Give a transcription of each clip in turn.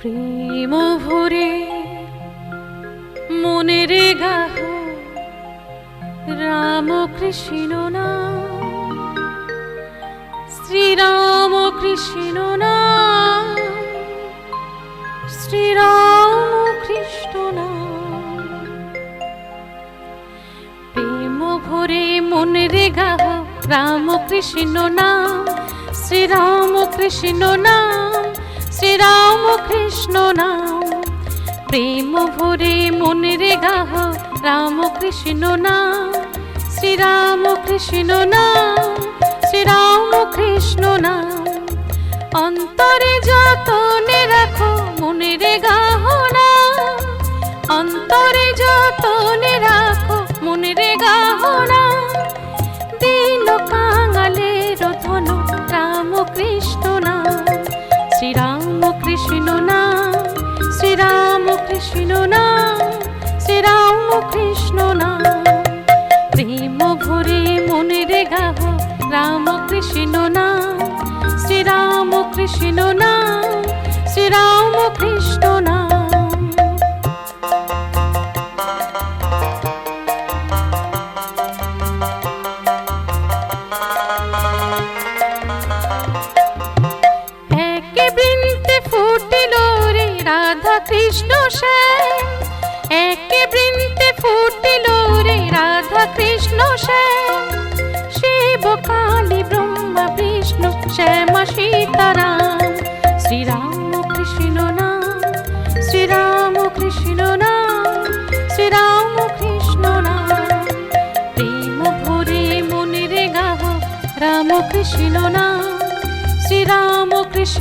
প্রেম ভরে মনের গাহ রাম কৃষ্ণ না শ্রীরাম কৃষ্ণ ভরে মনের গাহ রাম কৃষ্ণ নাম, শ্রীরাম কৃষ্ণ নাম, শ্রীরাম কৃষ্ণ নাম। প্রেম ভরে মনের গাহ রাম কৃষ্ণ নাম, শ্রীরাম কৃষ্ণ নাম, শ্রীরাম কৃষ্ণ নাম। অন্তরে যতনে রাখো মনের গাহ না অন্তরে যতনে রাখো মনের গাহ না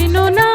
কৃষ্ণ নাম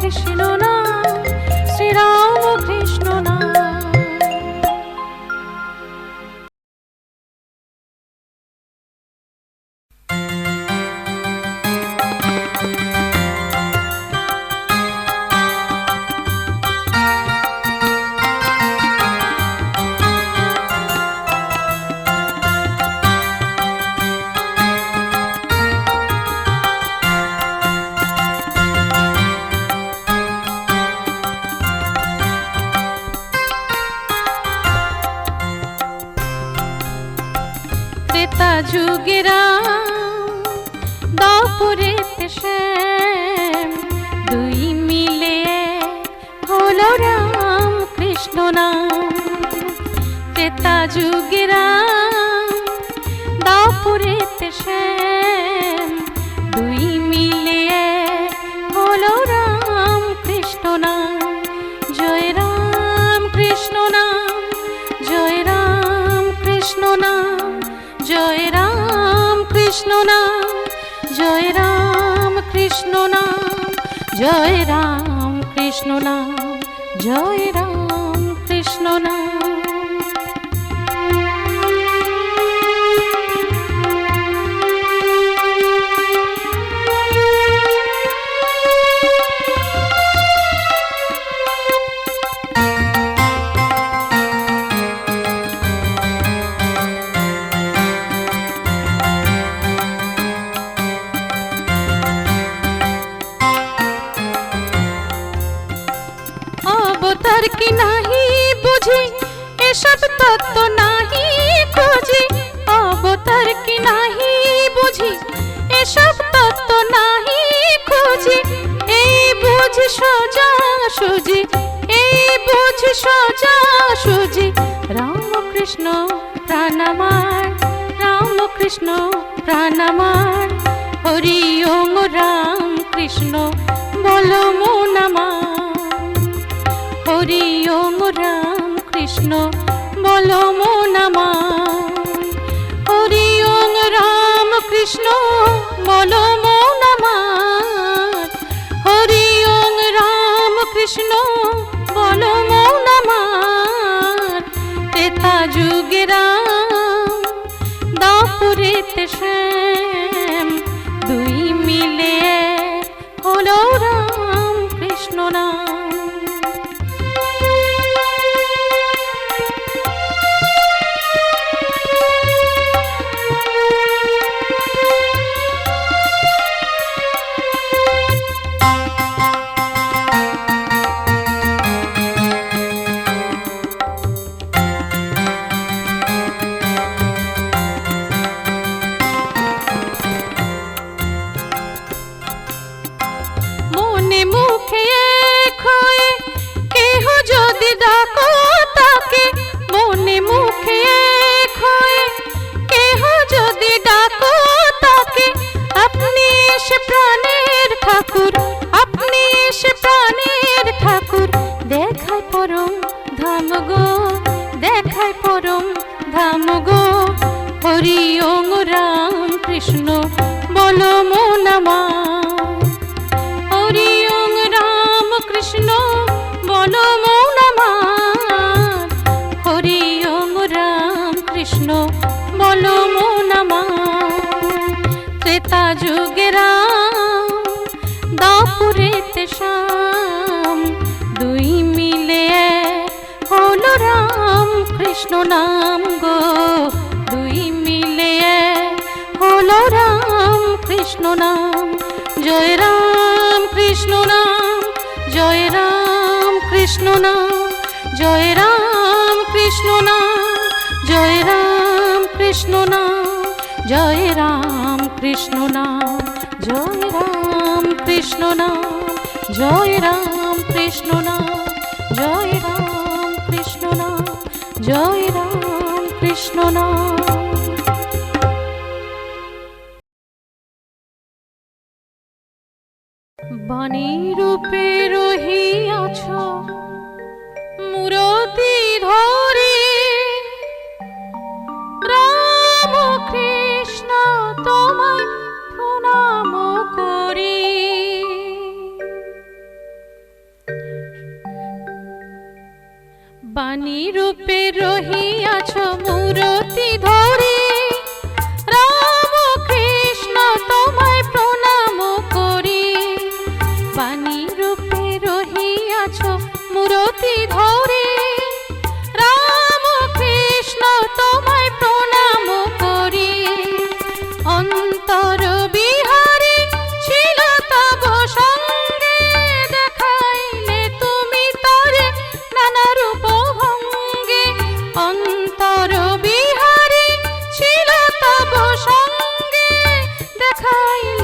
কৃষ্ণ না শ্রীরাম ত্রেতা যুগেরা দপুরে শ্যাম। দুই মিলে হল রাম কৃষ্ণ নাম। ত্রেতা যুগেরা দপুরে শ্যাম। দুই মিলে কৃষ্ণ নাম জয় রাম কৃষ্ণ নাম জয় রাম কৃষ্ণ নাম জয় রাম কৃষ্ণ নাম। কি নাহি বুঝি? এসব তত্ত্ব নাহি খুঁজি। অবতার কি নাহি বুঝি? এসব তত্ত্ব নাহি খুঁজি। এই বুঝি সোজা সুজি। এই বুঝি সোজা সুজি। রামকৃষ্ণ প্রাণামার রামকৃষ্ণ প্রাণামার হরি ওম রাম কৃষ্ণ বলো মন আমার। হরি ওম রাম কৃষ্ণ, বলো মন আমার। হরি রাম কৃষ্ণ, বলো মন আমার। হরি রাম কৃষ্ণ, বলো মন আমার। তেতা যুগে রাম, দাপুরেতে শ্যাম। দাপুরেতে শ্যাম দুই মিলে হলো রাম, কৃষ্ণ নাম গো। দুই মিলে হলো রাম, কৃষ্ণ নাম। জয় রাম, কৃষ্ণ নাম। জয় রাম, কৃষ্ণ নাম। জয় রাম, কৃষ্ণ নাম। জয় রাম, কৃষ্ণ নাম। জয় রাম, কৃষ্ণ নাম। জয় রাম, কৃষ্ণ নাম। জয় রাম কৃষ্ণ নাম জয় রাম কৃষ্ণ নাম জয় রাম কৃষ্ণ নাম। খাইল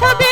Tá não